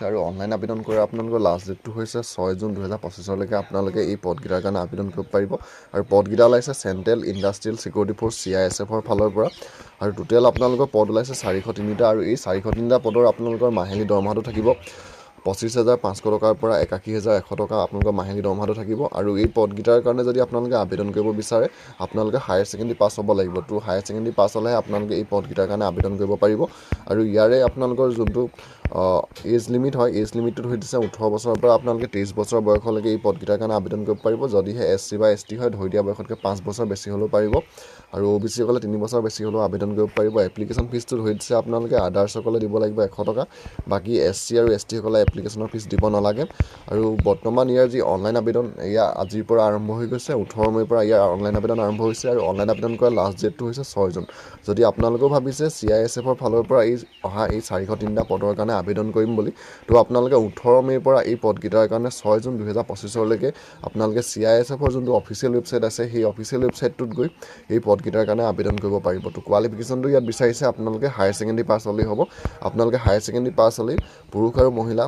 হৈছে আৰু অনলাইন আবেদন কৰা আপোনালোকৰ লাষ্ট ডেটটো হৈছে ছয় জুন দুহেজাৰ পঁচিছলৈকে আপোনালোকে এই পদকেইটাৰ কাৰণে আবেদন কৰিব পাৰিব। আৰু পদকেইটা ওলাইছে central industrial security force C I S এফৰ ফালৰ পৰা। আৰু টোটেল আপোনালোকৰ পদ ওলাইছে চাৰিশ তিনিটা আৰু এই চাৰিশ তিনিটা পদৰ আপোনালোকৰ মাহিলী দৰমহাটো থাকিব। পঁচিছ হাজাৰ পাঁচশ টকাৰ পৰা একাশী হাজাৰ এশ টকা আপোনালোকৰ মাহিলী দৰমহাটো থাকিব। আৰু এই পদকেইটাৰ কাৰণে যদি আপোনালোকে আবেদন কৰিব বিচাৰে আপোনালোকে হায়াৰ ছেকেণ্ডেৰী পাছ হ'ব লাগিব। তো হায়াৰ ছেকেণ্ডেৰী পাছ হ'লেহে আপোনালোকে এই পদকেইটাৰ কাৰণে আবেদন কৰিব পাৰিব। আৰু ইয়াৰে আপোনালোকৰ যোনটো এজ লিমিট হয়। এজ লিমিটটো ধৰি দিছে ওঠৰ বছৰৰ পৰা আপোনালোকে তেইছ বছৰ বয়সলৈকে এই পদকেইটাৰ কাৰণে আবেদন কৰিব পাৰিব। যদিহে এছ চি বা এছ টি হয় ধৰি দিয়া বয়সতকৈ পাঁচ বছৰ বেছি হ'লেও পাৰিব। আৰু অ' বি চিসকলে তিনি বছৰ বেছি হ'লেও আবেদন কৰিব পাৰিব। এপ্লিকেশ্যন ফিজটো ধৰি দিছে আপোনালোকে আদাৰ্চসকলে দিব লাগিব এশ টকা। বাকী এছ চি আৰু এছ টিসকলে এপ্লিকেশ্যনৰ ফিজ দিব নালাগে। আৰু বৰ্তমান ইয়াৰ যি অনলাইন আবেদন এয়া আজিৰ পৰা আৰম্ভ হৈ গৈছে। ওঠৰ মে'ৰ পৰা ইয়াৰ অনলাইন আবেদন আৰম্ভ হৈছে আৰু অনলাইন আবেদন কৰাৰ লাষ্ট ডেটটো হৈছে ছয় জুন। যদি আপোনালোকেও ভাবিছে চি আই এছ এফৰ ফালৰ পৰা এই অহা এই চাৰিশ তিনিটা পদৰ কাৰণে আবেদন কৰিম বুলি। তো আপোনালোকে ওঠৰ মে'ৰ পৰা এই পদকেইটাৰ কাৰণে ছয় জুন দুহেজাৰ পঁচিছৰলৈকে আপোনালোকে চি আই এছ এফৰ যোনটো অফিচিয়েল ৱেবছাইট আছে সেই অফিচিয়েল ৱেবছাইটটোত গৈ এই পদকেইটাৰ কাৰণে আবেদন কৰিব পাৰিব। তো কোৱালিফিকেশ্যনটো ইয়াত বিচাৰিছে আপোনালোকে হায়াৰ ছেকেণ্ডেৰী পাছ হ'লেই হ'ব। আপোনালোকে হায়াৰ ছেকেণ্ডেৰী পাছ হ'লেই পুৰুষ আৰু মহিলা